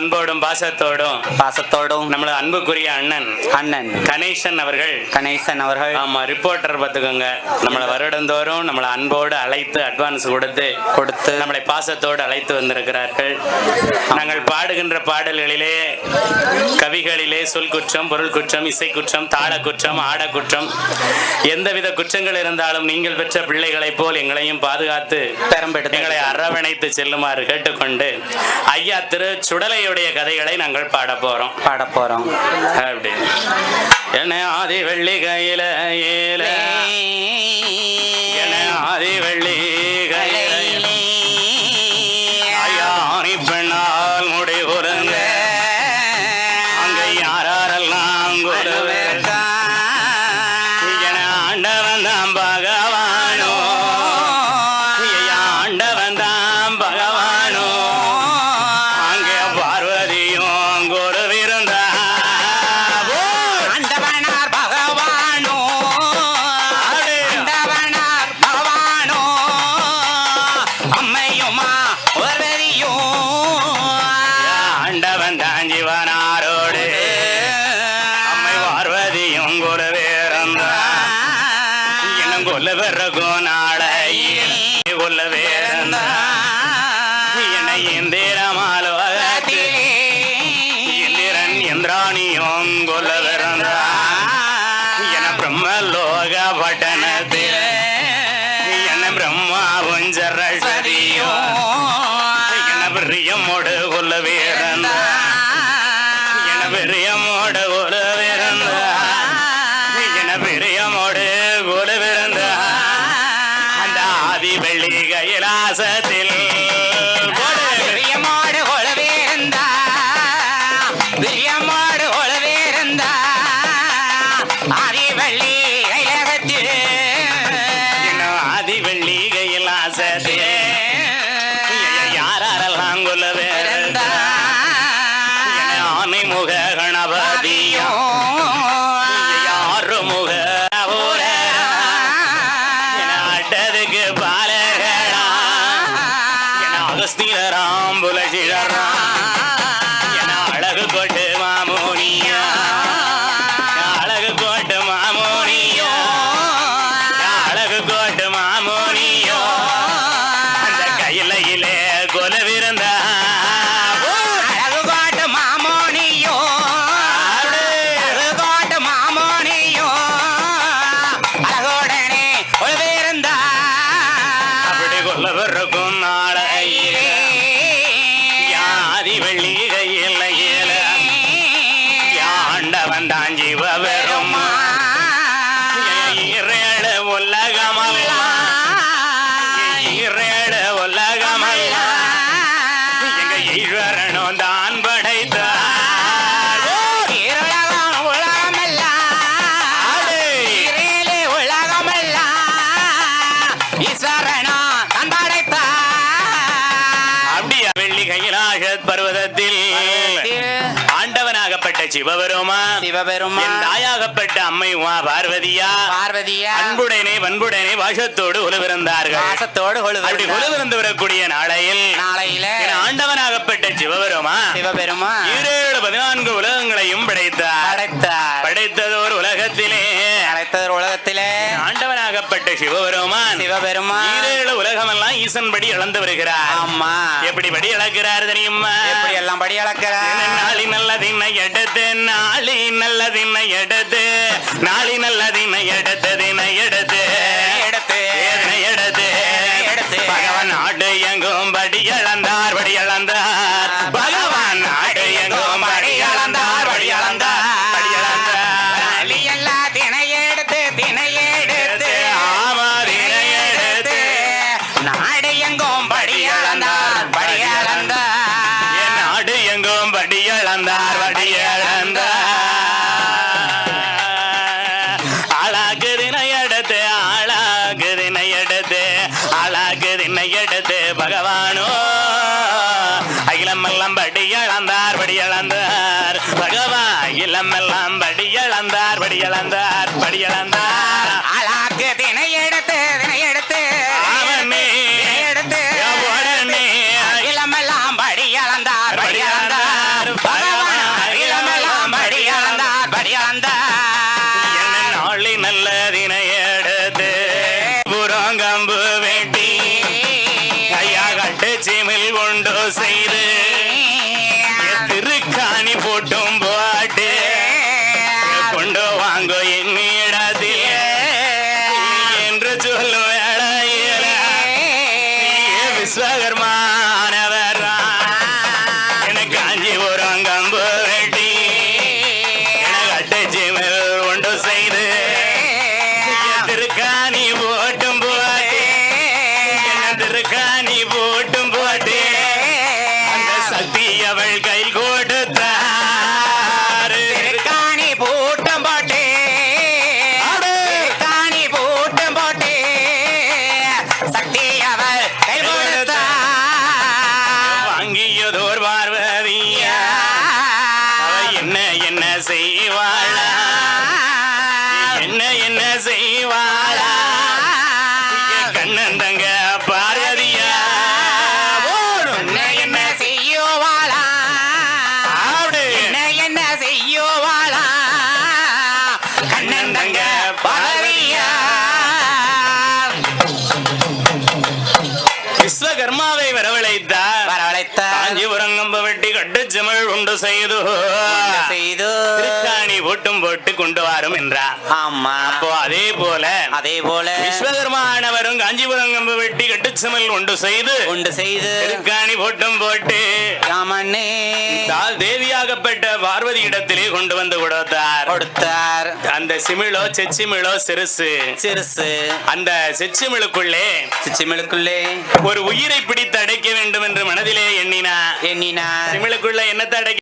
அன்போடும் பாசத்தோடும் பாசத்தோடும் நம்மள அன்புக்குரிய அண்ணன் அண்ணன் கணேசன் அவர்கள். கணேசன் அவர்கள் ஆமா ரிப்போர்ட்டர் பார்த்துக்கோங்க. நம்மளை வருடந்தோறும் நம்மளை அன்போடு அழைத்து அட்வான்ஸ் கொடுத்து கொடுத்து நம்மளை பாசத்தோடு அழைத்து வந்திருக்கிறார்கள். நாங்கள் பாடுகின்ற பாடல்களிலே கவிகளிலே சொல் குற்றம் பொருள் குற்றம் இசை குற்றம் தாள குற்றம் ஆட குற்றம் எந்தவித குற்றங்கள் இருந்தாலும் நீங்கள் பெற்ற பிள்ளைகளைப் போல் எங்களையும் பாதுகாத்து பெரம்பெடுத்து எங்களை அரவணைத்து செல்லுமாறு கேட்டுக்கொண்டு ஐயா திரு சுடலையுடைய கதைகளை நாங்கள் பாட போறோம். பாட போறோம். அப்படி. என்ன ஆதி வெள்ளி கையில ஏல ஆதி வெள்ளி பார்வதியும் குருவிருந்தா இன்னும் கொல்ல பிறகும் நாளையில் கொல்ல வேறந்தா. என்னை இந்திரமாலோகத்தில் இந்திரன் இந்திராணியும் கொல்ல பிறந்தா என பிரம்மலோக பட்டணத்தில் கொல்ல வேறந்தா ஆனை முக கணபதியும் யாரு முக அட்டதுக்கு அகஸ்தியராம் புலசிழராம் என அழகு கொட்டு மாமோனியா? அழகு கோட்டு மாமோனியோ? அழகு கோட்டு É quero mais. சிவபெருமான். என் தாயாகப்பட்ட அம்மை உமா பார்வதியா? பார்வதியா. அன்புடனே பண்புடனே வாசத்தோடு உலவிருந்தார்கள் பாசத்தோடு அப்படி. உலவிருந்து வரக்கூடிய நாளையில் நாளையில ஆண்டவனாகப்பட்ட சிவபெருமான் சிவபெருமான் ஈரேழு பதினான்கு உலகங்களையும் படைத்தார். படைத்தார். படைத்ததோர் உலகத்திலே. படைத்தவர் உலகத்திலே. ஆண்டவனாகப்பட்ட சிவபெருமான். ஈரேழு உலகமெல்லாம் ஈசன் படி அளந்து வருகிறார். ஆமா. எப்படி படி அளக்கிறார் தெரியுமா? எப்படி எல்லாம் படி அளக்கிறார்? நாளி நல்லதின்ன எடுத்து நாளி நல்லதின்ன எடுத்து நாளி நல்லதின்ன எடுத்து தின எடுத்து எடுத்து எடுத்து. பகவான் நாடு எங்கும் படி அளந்தார் படியளந்தார் படியளந்தார். அழாக்கு தினை எடுத்து தினை எடுத்து அவனே எடுத்து உடனே இளமெல்லாம் படியளந்தார் படியளந்தார். பகவான் இளமெல்லாம் படியளந்தார் படியளந்தார். என்ன நாளி நல்ல தினை எடுத்து புறங்கம்பு வெட்டி கையா கட்டு சிமிழ் கொண்டு செய்து திருக்காணி போட்டும் போ செய்வாளா? என்ன என்ன செய்வாளா? கண்ணன் தங்க பார்வதியா? ஓடும். என்ன என்ன செய்யுவாளா. என்ன என்ன செய்யுவாளா? கண்ணன் தங்க பதவியா விஸ்வகர்மாவை வரவழைத்தார். வரவழைத்த காஞ்சிபுரம் கம்ப வெட்டி கட்டுச்சமிழ் உண்டு செய்து. செய்து. போட்டும் போட்டு கொண்டு வாரும் என்றார் ஆமா. அப்போ அதே போல அதே போல விஸ்வகர்மானவரும் காஞ்சிபுரம் கம்பு வெட்டி கட்டுச்சமல் உண்டு செய்து உண்டு செய்து திருக்காணி போட்டும் போட்டு ராமண்ணே தேவியாகப்பட்ட பார்வதி இடத்திலே கொண்டு வந்து கொடுத்தார். கொடுத்தார். அந்த சிமிழோ செச்சிமிழோ சிறுசு. சிறுசு. அந்த செச்சிமிழுக்குள்ளே சிச்சிமிழுக்குள்ளே ஒரு உயிரை பிடித்து அடைக்க வேண்டும் என்று மனதிலே எண்ணினார். எண்ணினார். சிமிழுக்குள்ள என்னத்தை அடைக்க